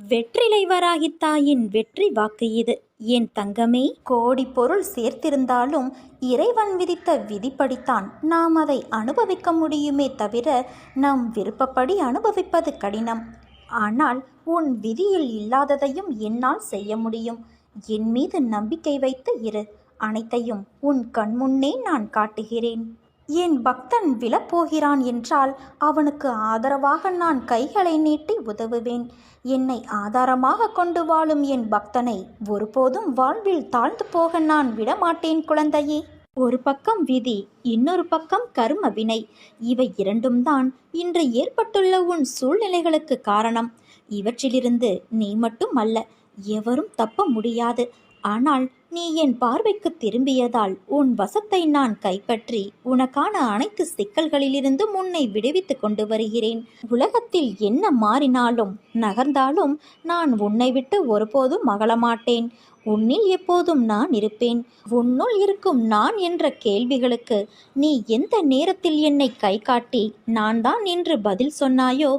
வெற்றிலை வராகி தாயின் வெற்றி வாக்கு இது. என் தங்கமே? கோடி பொருள் சேர்த்திருந்தாலும் இறைவன் விதித்த விதிப்படித்தான் நாம் அதை அனுபவிக்க முடியுமே தவிர நம் விருப்பப்படி அனுபவிப்பது கடினம். ஆனால் உன் விதியில் இல்லாததையும் என்னால் செய்ய முடியும். என் மீது நம்பிக்கை வைத்து இரு. அனைத்தையும் உன் கண்முன்னே நான் காட்டுகிறேன். என் பக்தன் விழப்போகிறான் என்றால் அவனுக்கு ஆதரவாக நான் கைகளை நீட்டி உதவுவேன். என்னை ஆதாரமாக கொண்டு வாழும் என் பக்தனை ஒருபோதும் வாழ்வில் தாழ்ந்து போக நான் விடமாட்டேன் குழந்தையே. ஒரு பக்கம் விதி இன்னொரு பக்கம் கரும வினை. இவை இரண்டும் தான் இன்று ஏற்பட்டுள்ள உன் சூழ்நிலைகளுக்கு காரணம். இவற்றிலிருந்து நீ மட்டும் அல்ல எவரும் தப்ப முடியாது. ஆனால் நீ என் பார்வைக்கு திரும்பியதால் உன் வசத்தை நான் கைப்பற்றி உனக்கான அனைத்து சிக்கல்களிலிருந்து உன்னை விடுவித்துக் கொண்டு வருகிறேன். உலகத்தில் என்ன மாறினாலும் நகர்ந்தாலும் நான் உன்னை விட்டு ஒருபோதும் மகளமாட்டேன் உன்னில் எப்போதும் நான் இருப்பேன். உன்னுள் இருக்கும் நான் என்ற கேள்விகளுக்கு நீ எந்த நேரத்தில் என்னை கை காட்டி நான் தான் என்று பதில் சொன்னாயோ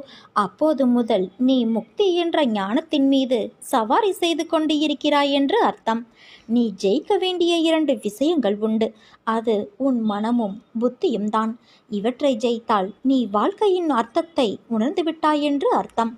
அப்போது முதல் நீ முக்தி என்ற ஞானத்தின் மீது சவாரி செய்து கொண்டு இருக்கிறாய் என்று அர்த்தம். நீ ஜெயிக்க வேண்டிய இரண்டு விஷயங்கள் உண்டு. அது உன் மனமும் புத்தியும் தான். இவற்றை ஜெயித்தால் நீ வாழ்க்கையின் அர்த்தத்தை உணர்ந்து விட்டாய் என்று அர்த்தம்.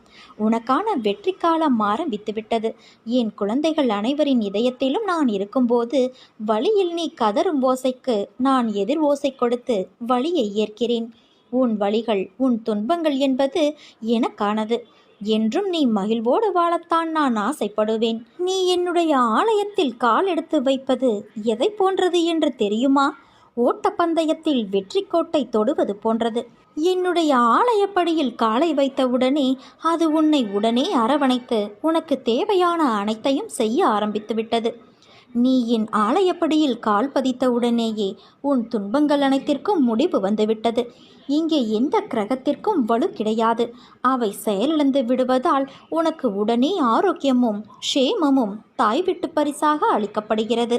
உனக்கான வெற்றி காலம் ஆரம்பித்துவிட்டது. என் குழந்தைகள் அனைவரின் இதயத்திலும் நான் இருக்கும்போது வழியில் நீ கதறும் ஓசைக்கு நான் எதிர் ஓசை கொடுத்து வழியை ஏற்கிறேன். உன் வழிகள் உன் துன்பங்கள் என்பது எனக்கானது. என்றும் நீ மகிழ்வோடு வாழத்தான் நான் ஆசைப்படுவேன். நீ என்னுடைய ஆலயத்தில் கால் எடுத்து வைப்பது எதை போன்றது என்று தெரியுமா? ஓட்டப்பந்தயத்தில் வெற்றி கோட்டை தொடுவது போன்றது. என்னுடைய ஆலயப்படியில் காலை வைத்தவுடனே அது உன்னை உடனே அரவணைத்து உனக்கு தேவையான அனைத்தையும் செய்ய ஆரம்பித்து விட்டது. நீ என் ஆலயப்படியில் கால் பதித்தவுடனேயே உன் துன்பங்கள் அனைத்திற்கும் முடிவு வந்துவிட்டது இங்கே எந்த கிரகத்திற்கும் வலு கிடையாது. அவை செயலிழந்து விடுவதால் உனக்கு உடனே ஆரோக்கியமும் க்ஷேமமும் தாய் விட்டு பரிசாக அளிக்கப்படுகிறது.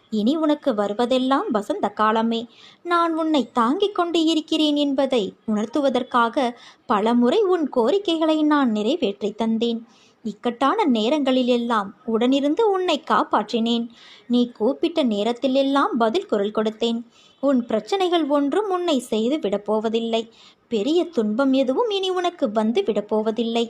இனி உனக்கு வருவதெல்லாம் வசந்த காலமே. நான் உன்னை தாங்கிக் கொண்டு இருக்கிறேன் என்பதை உணர்த்துவதற்காக பலமுறை உன் கோரிக்கைகளை நான் நிறைவேற்றி தந்தேன். இக்கட்டான நேரங்களிலெல்லாம் உடனிருந்து உன்னை காப்பாற்றினேன். நீ கூப்பிட்ட நேரத்திலெல்லாம் பதில் குரல் கொடுத்தேன். உன் பிரச்சனைகள் ஒன்றும் உன்னை செய்து விடப்போவதில்லை பெரிய துன்பம் எதுவும் இனி உனக்கு வந்து விடப்போவதில்லை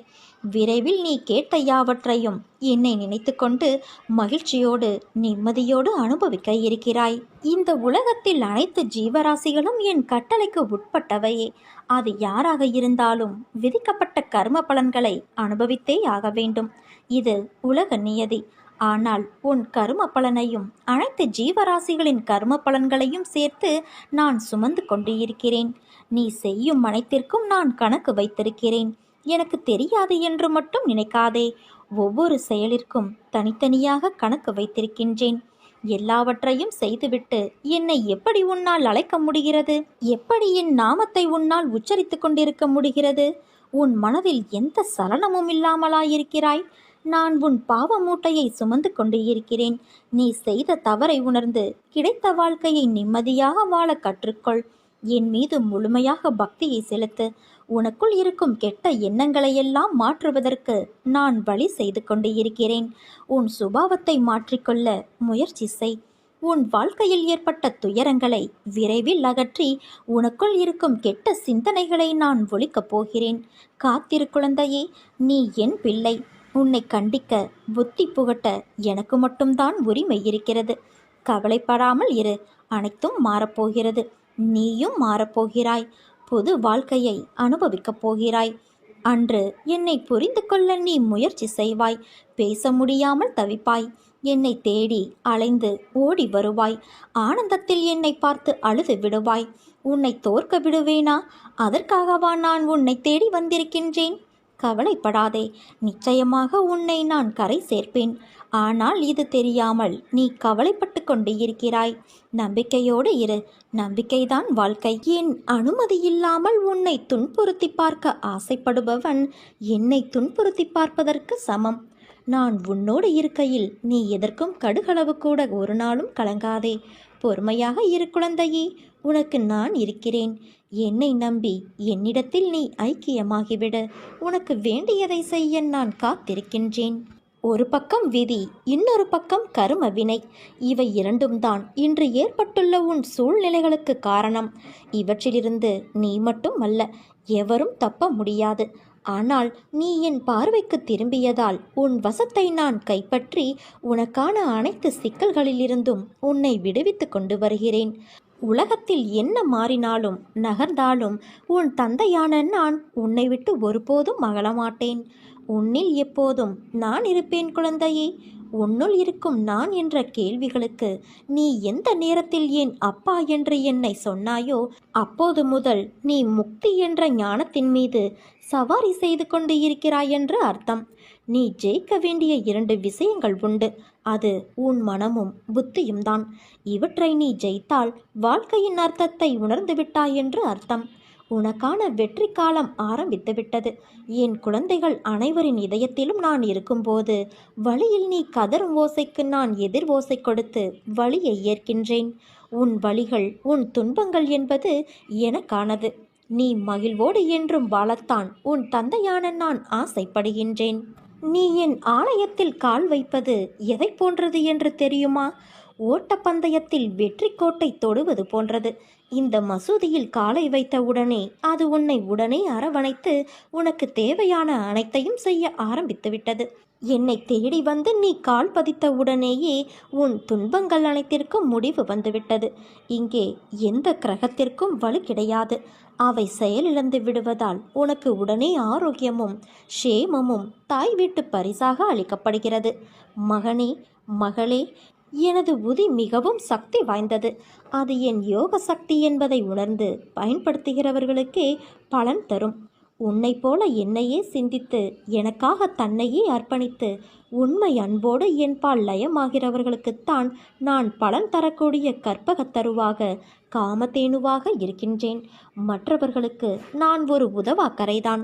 விரைவில் நீ கேட்ட யாவற்றையும் என்னை நினைத்து கொண்டு மகிழ்ச்சியோடு நிம்மதியோடு அனுபவிக்க இருக்கிறாய். இந்த உலகத்தில் அனைத்து ஜீவராசிகளும் என் கட்டளைக்கு உட்பட்டவையே. அது யாராக இருந்தாலும் விதிக்கப்பட்ட கர்ம பலன்களை அனுபவித்தே ஆக வேண்டும். இது உலக நியதி. ஆனால் உன் கரும பலனையும் அனைத்து ஜீவராசிகளின் கரும பலன்களையும் சேர்த்து நான் சுமந்து கொண்டு இருக்கிறேன் நீ செய்யும் அனைத்திற்கும் நான் கணக்கு வைத்திருக்கிறேன். எனக்கு தெரியாது என்று மட்டும் நினைக்காதே. ஒவ்வொரு செயலிற்கும் தனித்தனியாக கணக்கு வைத்திருக்கின்றேன். எல்லாவற்றையும் செய்துவிட்டு என்னை எப்படி உன்னால் அழைக்க முடிகிறது? எப்படி என் நாமத்தை உன்னால் உச்சரித்து கொண்டிருக்க முடிகிறது? உன் மனதில் எந்த சலனமும் இல்லாமலாயிருக்கிறாய்? நான் உன் பாவ மூட்டையை சுமந்து கொண்டு இருக்கிறேன். நீ செய்த தவறை உணர்ந்து கிடைத்த வாழ்க்கையை நிம்மதியாக வாழ கற்றுக்கொள். என் மீது முழுமையாக பக்தியை செலுத்து. உனக்குள் இருக்கும் கெட்ட எண்ணங்களையெல்லாம் மாற்றுவதற்கு நான் வழி செய்து கொண்டு இருக்கிறேன் உன் சுபாவத்தை மாற்றிக்கொள்ள முயற்சி செய். உன் வாழ்க்கையில் ஏற்பட்ட துயரங்களை விரைவில் அகற்றி உனக்குள் இருக்கும் கெட்ட சிந்தனைகளை நான் ஒழிக்கப் போகிறேன். காத்திரு குழந்தையே நீ என் பிள்ளை. உன்னை கண்டிக்க புத்தி புகட்ட எனக்கு மட்டும்தான் உரிமை இருக்கிறது. கவலைப்படாமல் இரு அனைத்தும் மாறப்போகிறது. நீயும் மாறப்போகிறாய். புது வாழ்க்கையை அனுபவிக்கப் போகிறாய். அன்று என்னை புரிந்து கொள்ள நீ முயற்சி செய்வாய். பேச முடியாமல் தவிப்பாய். என்னை தேடி அலைந்து ஓடி வருவாய். ஆனந்தத்தில் என்னை பார்த்து அழுது விடுவாய். உன்னை தோற்க விடுவேனா? அதற்காகவா நான் உன்னை தேடி வந்திருக்கின்றேன்? கவலைப்படாதே. நிச்சயமாக உன்னை நான் கரை சேர்ப்பேன். ஆனால் இது தெரியாமல் நீ கவலைப்பட்டு கொண்டு இருக்கிறாய். நம்பிக்கையோடு இரு. நம்பிக்கைதான் வாழ்க்கை. என் அனுமதி இல்லாமல் உன்னை துன்புறுத்தி பார்க்க ஆசைப்படுபவன் என்னை துன்புறுத்தி பார்ப்பதற்கு சமம். நான் உன்னோடு இருக்கையில் நீ எதற்கும் கடுகளவு கூட ஒரு நாளும் கலங்காதே. பொறுமையாக இரு குழந்தையே. உனக்கு நான் இருக்கிறேன். என்னை நம்பி என்னிடத்தில் நீ ஐக்கியமாகிவிடு. உனக்கு வேண்டியதை செய்ய நான் காத்திருக்கின்றேன். ஒரு பக்கம் விதி இன்னொரு பக்கம் கரும வினை. இவை இரண்டும் தான் இன்று ஏற்பட்டுள்ள உன் சூழ்நிலைகளுக்கு காரணம். இவற்றிலிருந்து நீ மட்டும் அல்ல எவரும் தப்ப முடியாது. ஆனால் நீ என் பார்வைக்கு திரும்பியதால் உன் வசத்தை நான் கைப்பற்றி உனக்கான அனைத்து சிக்கல்களிலிருந்தும் உன்னை விடுவித்து கொண்டு வருகிறேன். உலகத்தில் என்ன மாறினாலும் நகர்ந்தாலும் உன் தந்தையான நான் உன்னை விட்டு ஒருபோதும் மகளமாட்டேன் உன்னில் எப்போதும் நான் இருப்பேன் குழந்தையே. உன்னுள் இருக்கும் நான் என்ற கேள்விகளுக்கு நீ எந்த நேரத்தில் என் அப்பா என்று என்னை சொன்னாயோ அப்போது முதல் நீ முக்தி என்ற ஞானத்தின் மீது சவாரி செய்து கொண்டு இருக்கிறாய் என்று அர்த்தம். நீ ஜெயிக்க வேண்டிய இரண்டு விஷயங்கள் உண்டு. அது உன் மனமும் புத்தியும் தான். இவற்றை நீ ஜெயித்தால் வாழ்க்கையின் அர்த்தத்தை உணர்ந்து விட்டாய் என்று அர்த்தம். உனக்கான வெற்றி காலம் ஆரம்பித்து விட்டது. என் குழந்தைகள் அனைவரின் இதயத்திலும் நான் இருக்கும்போது வழியில் நீ கதரும் ஓசைக்கு நான் எதிர் ஓசை கொடுத்து வழியை ஏற்கின்றேன். உன் வழிகள் உன் துன்பங்கள் என்பது எனக்கானது. நீ மகிழ்வோடு என்றும் வாழத்தான் உன் தந்தையான நான் ஆசைப்படுகின்றேன். நீ என் ஆலயத்தில் கால் வைப்பது எதை போன்றது என்று தெரியுமா? ஓட்டப்பந்தயத்தில் வெற்றி கோட்டை தொடுவது போன்றது. இந்த மசூதியில் காலை வைத்த உடனே அது உன்னை உடனே அரவணைத்து உனக்கு தேவையான அனைத்தையும் செய்ய ஆரம்பித்துவிட்டது. என்னை தேடி வந்து நீ கால் பதித்த உடனேயே உன் துன்பங்கள் அனைத்திற்கும் முடிவு வந்துவிட்டது. இங்கே எந்த கிரகத்திற்கும் வலு கிடையாது. அவை செயலிழந்து விடுவதால் உனக்கு உடனே ஆரோக்கியமும் ஷேமமும் தாய் வீட்டு பரிசாக அளிக்கப்படுகிறது. மகனே மகளே எனது உதி மிகவும் சக்தி வாய்ந்தது. அது என் யோக சக்தி என்பதை உணர்ந்து பயன்படுத்துகிறவர்களுக்கே பலன் தரும். உன்னை போல என்னையே சிந்தித்து எனக்காக தன்னையே அர்ப்பணித்து உண்மை அன்போடு என்பால் லயமாகிறவர்களுக்குத்தான் நான் பலன் தரக்கூடிய கற்பகத் தருவாக காமதேனுவாக இருக்கின்றேன். மற்றவர்களுக்கு நான் ஒரு உதவாக்கரைதான்.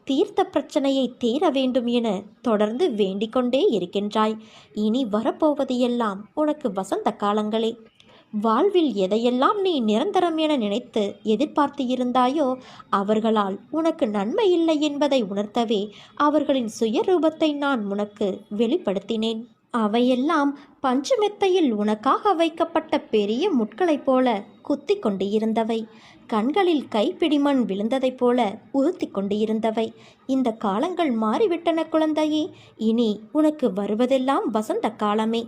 தீர்த்த பிரச்சனையை தீர வேண்டும் என தொடர்ந்து வேண்டிக்கொண்டே இருக்கின்றாய். இனி வரப்போவது எல்லாம் உனக்கு வசந்த காலங்களே. வாழ்வில் எதையெல்லாம் நீ நிரந்தரம் என நினைத்து எதிர்பார்த்து இருந்தாயோ அவர்களால் உனக்கு நன்மை இல்லை என்பதை உணர்த்தவே அவர்களின் சுயரூபத்தை நான் உனக்கு வெளிப்படுத்தினேன். அவையெல்லாம் பஞ்சுமெத்தையில் உனக்காக வைக்கப்பட்ட பெரிய முட்களைப் போல குத்தி கொண்டு இருந்தவை கண்களில் கைப்பிடிமண் விழுந்ததைப் போல உறுத்தி கொண்டு இருந்தவை இந்த காலங்கள் மாறிவிட்டன குழந்தையே. இனி உனக்கு வருவதெல்லாம் வசந்த காலமே.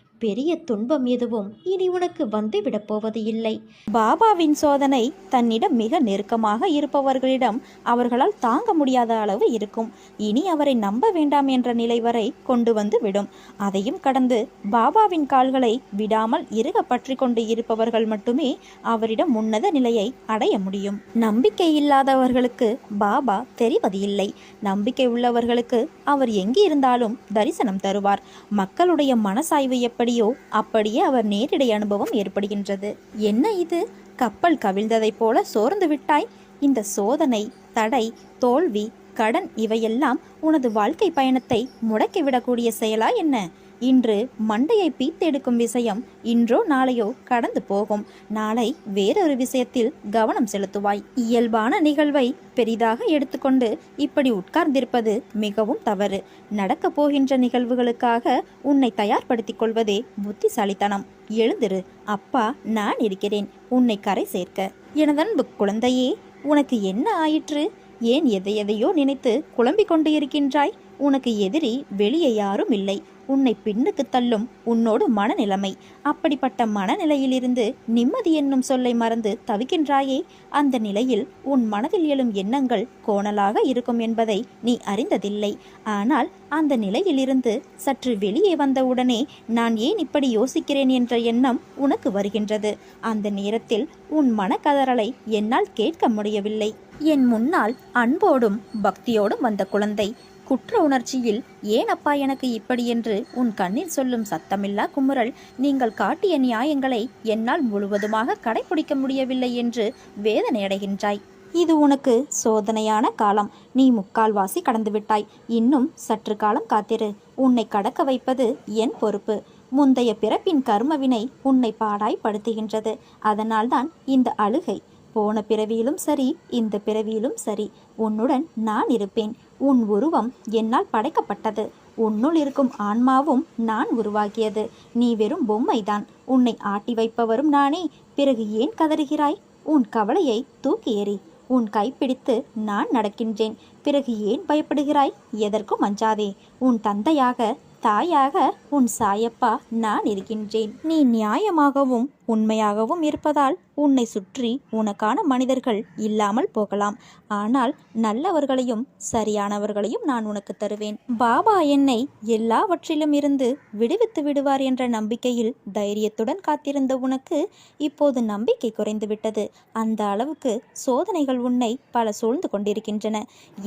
பெரிய துன்பம் எதுவும் இனி உனக்கு வந்துவிடப் போவது இல்லை. பாபாவின் சோதனை தன்னிடம் மிக நெருக்கமாக இருப்பவர்களிடம் அவர்களால் தாங்க முடியாத அளவு இருக்கும். இனி அவரை நம்ப வேண்டாம் என்ற நிலை வரை கொண்டு வந்து விடும். அதையும் கடந்து பாபாவின் கால்களை விடாமல் இறுக பற்றி கொண்டு இருப்பவர்கள் மட்டுமே அவரிடம் உன்னத நிலையை அடைய முடியும். நம்பிக்கை இல்லாதவர்களுக்கு பாபா தெரிவது இல்லை. நம்பிக்கை உள்ளவர்களுக்கு அவர் எங்கே இருந்தாலும் தரிசனம் தருவார். மக்களுடைய மனசாய்வு எப்படியோ அப்படியே அவர் நேரிடை அனுபவம் ஏற்படுகின்றது. என்ன இது? கப்பல் கவிழ்ந்ததைப் போல சோர்ந்து விட்டாய்? இந்த சோதனை தடை தோல்வி கடன் இவையெல்லாம் உனது வாழ்க்கை பயணத்தை முடக்கிவிடக்கூடிய செயலா என்ன? இன்று மண்டையை பீத்தெடுக்கும் விஷயம் இன்றோ நாளையோ கடந்து போகும். நாளை வேறொரு விஷயத்தில் கவனம் செலுத்துவாய். இயல்பான நிகழ்வை பெரிதாக எடுத்துக்கொண்டு இப்படி உட்கார்ந்திருப்பது மிகவும் தவறு. நடக்கப் போகின்ற நிகழ்வுகளுக்காக உன்னை தயார்படுத்திக் கொள்வதே புத்திசாலித்தனம். எழுந்திரு. அப்பா நான் இருக்கிறேன். உன்னை கரை சேர்க்க. எனதன்பு குழந்தையே உனக்கு என்ன ஆயிற்று? ஏன் எதை எதையோ நினைத்து குழம்பிக் கொண்டு இருக்கின்றாய்? உனக்கு எதிரி வெளியே யாரும் இல்லை. உன்னை பின்னுக்கு தள்ளும் உன்னோடு மனநிலைமை. அப்படிப்பட்ட மனநிலையிலிருந்து நிம்மதி என்னும் சொல்லை மறந்து தவிக்கின்றாயே அந்த நிலையில் உன் மனதில் எழும் எண்ணங்கள் கோணலாக இருக்கும் என்பதை நீ அறிந்ததில்லை. ஆனால் அந்த நிலையிலிருந்து சற்று வெளியே வந்தவுடனே நான் ஏன் இப்படி யோசிக்கிறேன் என்ற எண்ணம் உனக்கு வருகின்றது. அந்த நேரத்தில் உன் மனக்கதறலை என்னால் கேட்க முடியவில்லை. என் முன்னால் அன்போடும் பக்தியோடும் வந்த குழந்தை. குற்ற உணர்ச்சியில் ஏன் அப்பா எனக்கு இப்படி? என்று உன் கண்ணில் சொல்லும் சத்தமில்லா குமுறல் நீங்கள் காட்டிய நியாயங்களை என்னால் முழுவதுமாக கடைபிடிக்க முடியவில்லை என்று வேதனையடைகின்றாய் இது உனக்கு சோதனையான காலம். நீ முக்கால்வாசி கடந்துவிட்டாய். இன்னும் சற்று காலம் காத்திரு. உன்னை கடக்க வைப்பது என் பொறுப்பு. முந்தைய பிறப்பின் கர்மவினை உன்னை பாடாய் படுத்துகின்றது அதனால்தான் இந்த அழுகை. போன பிறவியிலும் சரி இந்த பிறவியிலும் சரி. உன்னுடன் நான் இருப்பேன். உன் உருவம் என்னால் படைக்கப்பட்டது. உன்னுள் இருக்கும் ஆன்மாவும் நான் உருவாக்கியது. நீ வெறும் பொம்மைதான். உன்னை ஆட்டி வைப்பவரும் நானே. பிறகு ஏன் கதறுகிறாய்? உன் கவலையை தூக்கி எறி. உன் கைப்பிடித்து நான் நடக்கின்றேன். பிறகு ஏன் பயப்படுகிறாய்? எதற்கும் அஞ்சாதே. உன் தந்தையாக தாயாக உன் சாயப்பா நான் இருக்கின்றேன். நீ நியாயமாகவும் உண்மையாகவும் இருப்பதால் உன்னை சுற்றி உனக்கான மனிதர்கள் இல்லாமல் போகலாம். ஆனால் நல்லவர்களையும் சரியானவர்களையும் நான் உனக்கு தருவேன். பாபா என்னை எல்லாவற்றிலும் இருந்து விடுவித்து விடுவார் என்ற நம்பிக்கையில் தைரியத்துடன் காத்திருந்த உனக்கு இப்போது நம்பிக்கை குறைந்துவிட்டது அந்த அளவுக்கு சோதனைகள் உன்னை பல சூழ்ந்து கொண்டிருக்கின்றன.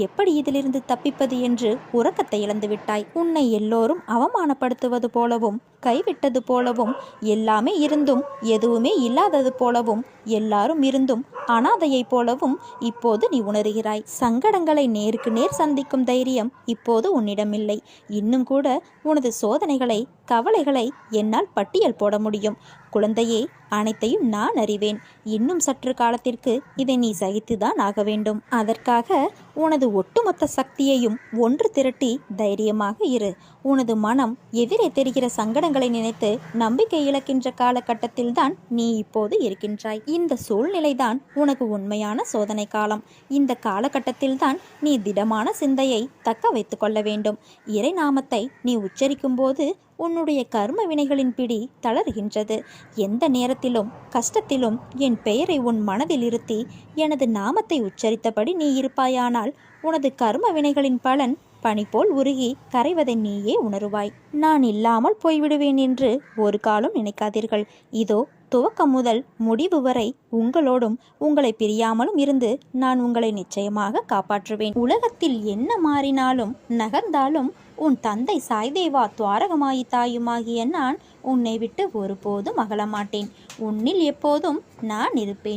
எப்படி இதிலிருந்து தப்பிப்பது என்று உறக்கத்தை இழந்துவிட்டாய் உன்னை எல்லோரும் அவமானப்படுத்துவது போலவும் கைவிட்டது போலவும் எல்லாமே இருந்தும் எதுவுமே இல்லாதது போலவும் எல்லாரும் இருந்தும் அனாதையைப் போலவும் இப்போது நீ உணர்கிறாய். சங்கடங்களை நேருக்கு நேர் சந்திக்கும் தைரியம் இப்போது உன்னிடமில்லை. இன்னும் கூட உனது சோதனைகளை கவலைகளை என்னால் பட்டியல் போட முடியும். குழந்தையே அனைத்தையும் நான் அறிவேன். இன்னும் சற்று காலத்திற்கு இதை நீ சகித்துதான் ஆக வேண்டும். அதற்காக உனது ஒட்டுமொத்த சக்தியையும் ஒன்று திரட்டி தைரியமாக இரு. உனது மனம் எதிரே தெரிகிற சங்கடங்களை நினைத்து நம்பிக்கை இழக்கின்ற காலகட்டத்தில்தான் நீ இப்போது இருக்கின்றாய். இந்த சூழ்நிலைதான் உனக்கு உண்மையான சோதனை காலம். இந்த காலகட்டத்தில்தான் நீ திடமான சிந்தையை தக்க வைத்து கொள்ள வேண்டும். இறை நாமத்தை நீ உச்சரிக்கும் போது உன்னுடைய கர்ம வினைகளின் பிடி தளர்கின்றது. எந்த நேரத்திலும் கஷ்டத்திலும் என் பெயரை உன் மனதில் இருத்தி எனது நாமத்தை உச்சரித்தபடி நீ இருப்பாயானால் உனது கர்ம வினைகளின் பலன் பனி போல் உருகி கரைவதை நீயே உணருவாய். நான் இல்லாமல் போய்விடுவேன் என்று ஒரு காலம் நினைக்காதீர்கள். இதோ துவக்கம் முதல் முடிவு வரை உங்களோடும் உங்களை பிரியாமலும் இருந்து நான் உங்களை நிச்சயமாக காப்பாற்றுவேன். உலகத்தில் என்ன மாறினாலும் நகர்ந்தாலும் உன் தந்தை சாய்தேவா துவாரகமாயி தாயுமாகிய நான் உன்னை விட்டு ஒருபோதும் அகலமாட்டேன் உன்னில் எப்போதும் நான் இருப்பேன்.